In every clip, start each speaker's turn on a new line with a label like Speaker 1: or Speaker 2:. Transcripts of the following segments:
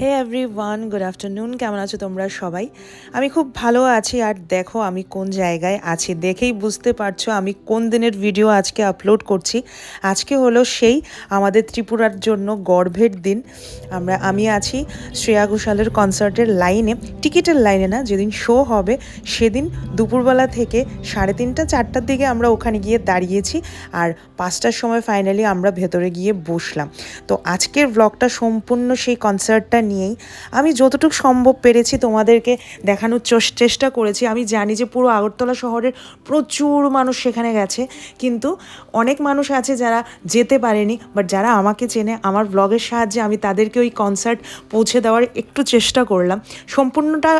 Speaker 1: হে everyone good afternoon কেমন আছো তোমরা সবাই? আমি খুব ভালো আছি আর দেখো আমি কোন জায়গায় আছি। দেখেই বুঝতে পারছ আমি কোন দিনের ভিডিও আজকে আপলোড করছি। আজকে হলো সেই আমাদের ত্রিপুরার জন্য গর্ভের দিন। আমরা, আমি আছি শ্রেয়া ঘোষালের কনসার্টের লাইনে টিকিটের লাইনে না, যেদিন শো হবে, সেদিন দুপুরবেলা থেকে সাড়ে তিনটা, চারটার দিকে আমরা ওখানে গিয়ে দাঁড়িয়েছি আর পাঁচটার সময় ফাইনালি আমরা ভেতরে গিয়ে বসলাম। তো আজকের ব্লগটা সম্পূর্ণ সেই কনসার্টটা নিয়েই আমি যতটুকু সম্ভব পেরেছি তোমাদেরকে দেখানোর চেষ্টা করেছি। আমি জানি যে পুরো আগরতলা শহরের প্রচুর মানুষ সেখানে গেছে, কিন্তু অনেক মানুষ আছে যারা যেতে পারেনি বাট যারা আমাকে চেনে, আমার ব্লগের সাহায্যে আমি তাদেরকে ওই কনসার্ট পৌঁছে দেওয়ার একটু চেষ্টা করলাম। সম্পূর্ণটা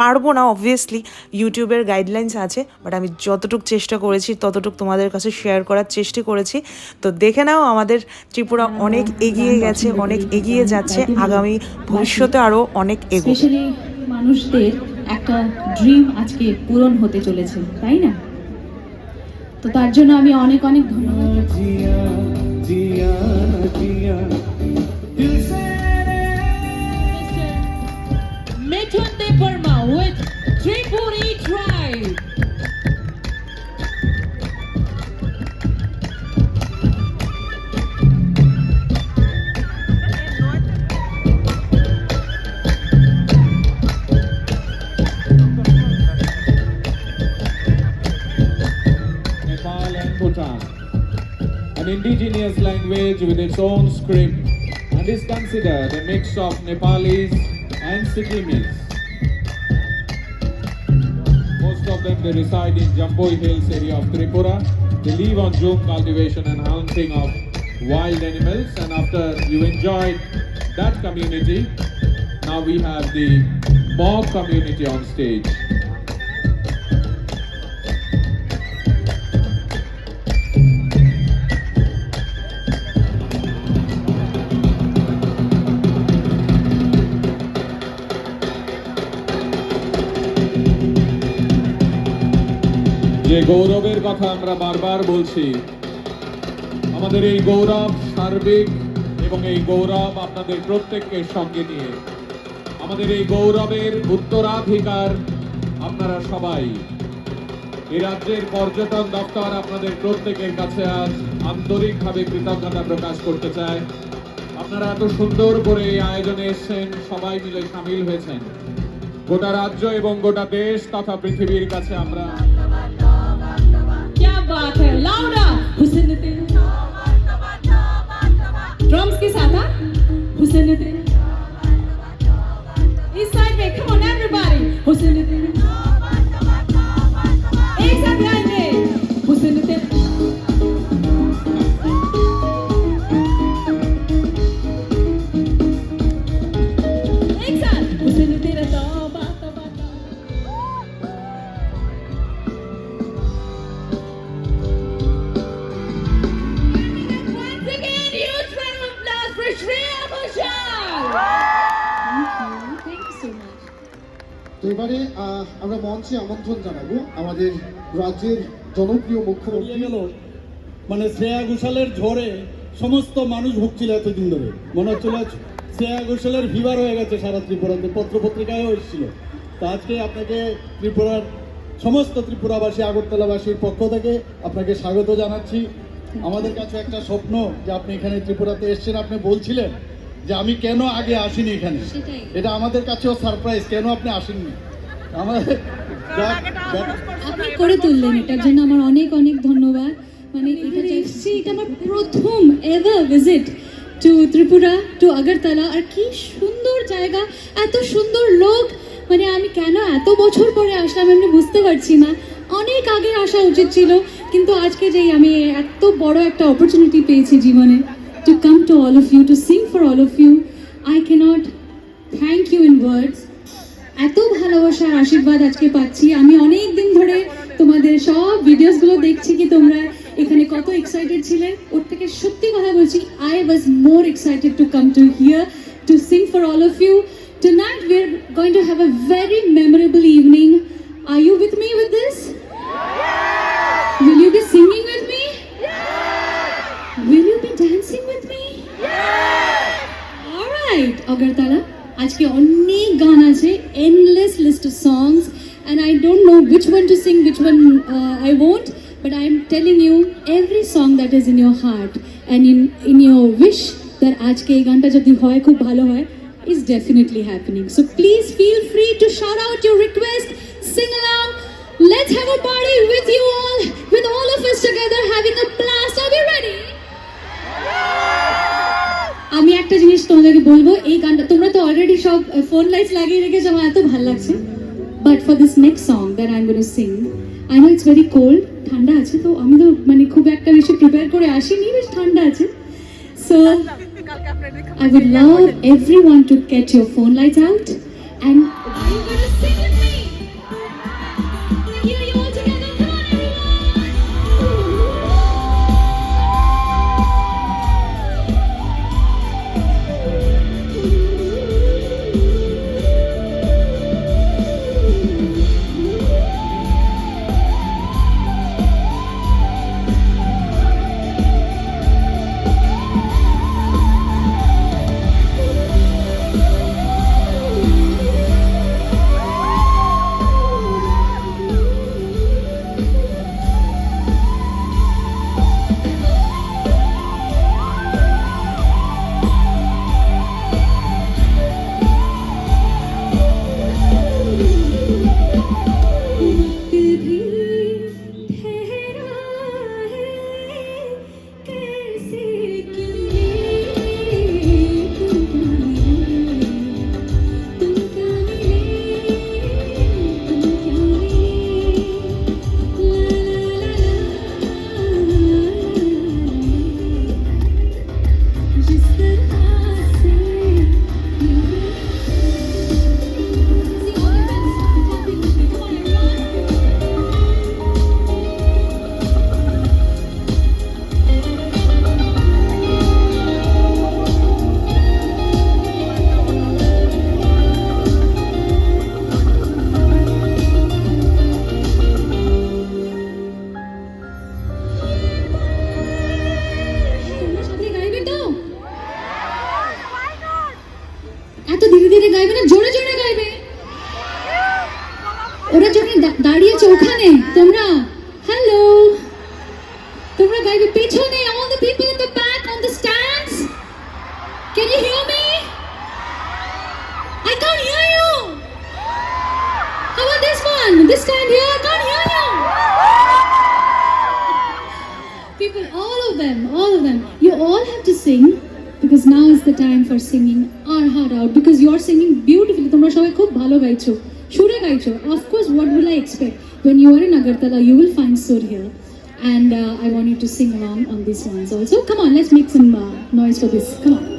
Speaker 1: পারব না অবভিয়াসলি ইউটিউবের গাইডলাইন্স আছে বাট আমি যতটুকু চেষ্টা করেছি, ততটুকু তোমাদের কাছে শেয়ার করার চেষ্টা করেছি। তো দেখে নাও, আমাদের ত্রিপুরা অনেক এগিয়ে গেছে, অনেক এগিয়ে যাচ্ছে। আগামী ভবিষ্যতে আরও অনেক
Speaker 2: স্পেশালি মানুষদের একটা ড্রিম আজকে পূরণ হতে চলেছে, তাই না? তো তার জন্য আমি অনেক অনেক ধন্যবাদ।
Speaker 3: Indigenous language with its own script and is considered a mix of Nepalese and Sikkimis. Most of them they reside in Jamboi Hills area of Tripura. They live on jhum cultivation and hunting of wild animals. And after you enjoyed that community, now we have the mob community on stage. যে গৌরবের কথা আমরা বারবার বলছি, আমাদের এই গৌরব সার্বিক এবং এই গৌরব আপনাদের প্রত্যেককে সঙ্গে নিয়ে। আমাদের এই গৌরবের উত্তরাধিকার আপনারা সবাই। এই রাজ্যের পর্যটন দপ্তর আপনাদের প্রত্যেকের কাছে আজ আন্তরিকভাবে কৃতজ্ঞতা প্রকাশ করতে চায়। আপনারা এত সুন্দর করে এই আয়োজনে এসেছেন, সবাই মিলে সামিল হয়েছেন। গোটা রাজ্য এবং গোটা দেশ তথা পৃথিবীর কাছে আমরা
Speaker 2: बात है हुसैन ड्रम्स के साथ हुसैन इस साइड में कम ऑन एवरीबॉडी हुसैन
Speaker 4: তো এবারে আমরা মঞ্চে আমন্ত্রণ জানাব আমাদের রাজ্যের জনপ্রিয় মুখ্যমন্ত্রী।
Speaker 5: গেল মানে শ্রেয়া ঘোষালের ঝড়ে সমস্ত মানুষ ভুগছিল এতদিন ধরে। মনে হচ্ছিল শ্রেয়া ঘোষালের ফিভার হয়ে গেছে সারা ত্রিপুরাতে পত্র পত্রিকায়ও এসেছিল। তো আজকে আপনাকে ত্রিপুরার সমস্ত ত্রিপুরাবাসী, আগরতলাবাসীর পক্ষ থেকে আপনাকে স্বাগত জানাচ্ছি। আমাদের কাছে একটা স্বপ্ন যে আপনি এখানে ত্রিপুরাতে এসেছেন, আপনি বলছিলেন যে আমি কেন আগে আসিনি এখানে। এটা আমাদের কাছেও সারপ্রাইজ কেন আপনি আসেননি? আমাদের
Speaker 2: আপনি করে তুললেন এটার জন্য আমার অনেক অনেক ধন্যবাদ। মানে এটা এসছি এটা আমার প্রথম ever visit to Tripura to Agartala. আর কি সুন্দর জায়গা এত সুন্দর লোক। মানে আমি কেন এত বছর পরে আসলাম আমি বুঝতে পারছি না। অনেক আগে আসা উচিত ছিল কিন্তু আজকে যেই আমি এত বড় একটা অপরচুনিটি পেয়েছি জীবনে To come to all of you to sing for all of you I can't thank you in words এত ভালোবাসার আশীর্বাদ আজকে পাচ্ছি আমি অনেক দিন ধরে তোমাদের সব ভিডিওসগুলো দেখছি কি তোমরা এখানে কত এক্সাইটেড ছিলে ওর থেকে সত্যি কথা বলছি I was more excited to come to here to sing for all of you Tonight we're going to have a very memorable evening. Are you with me with this? Will Will you be dancing with me? All right, Agartala. আজকে অনেক গান আছে endless list of songs and I don't know which one to sing which one uh, I won't but I am telling you every song that is in your heart and in in your wish that আজকে এই গানটা যদি হয় খুব ভালো হয় is definitely happening so please feel free to shout out your request sing along let's have a party with you all with all of us together having a blast একটা জিনিস তোমাদেরকে বলব, এই গানটা তোমরা তো অলরেডি সব ফোন লাইটস লাগিয়ে রেখেছ, আমার এত ভালো লাগছে। But for this next song that I am gonna sing I know it's very cold ঠান্ডা আছে তো, আমি তো মানে খুব একটা বেশি প্রিপেয়ার করে আসিনি, বেশ ঠান্ডা আছে। So I would love everyone to get your phone lights out and all of them all of them you all have to sing because now is the time for singing our heart out because you are singing beautifully তোমরা সবাই খুব ভালো গাইছো সুরে গাইছো of course what will I expect when you are in Agartala you will find sur here and uh, I want you to sing along on these ones also come on let's make some uh, noise for this come on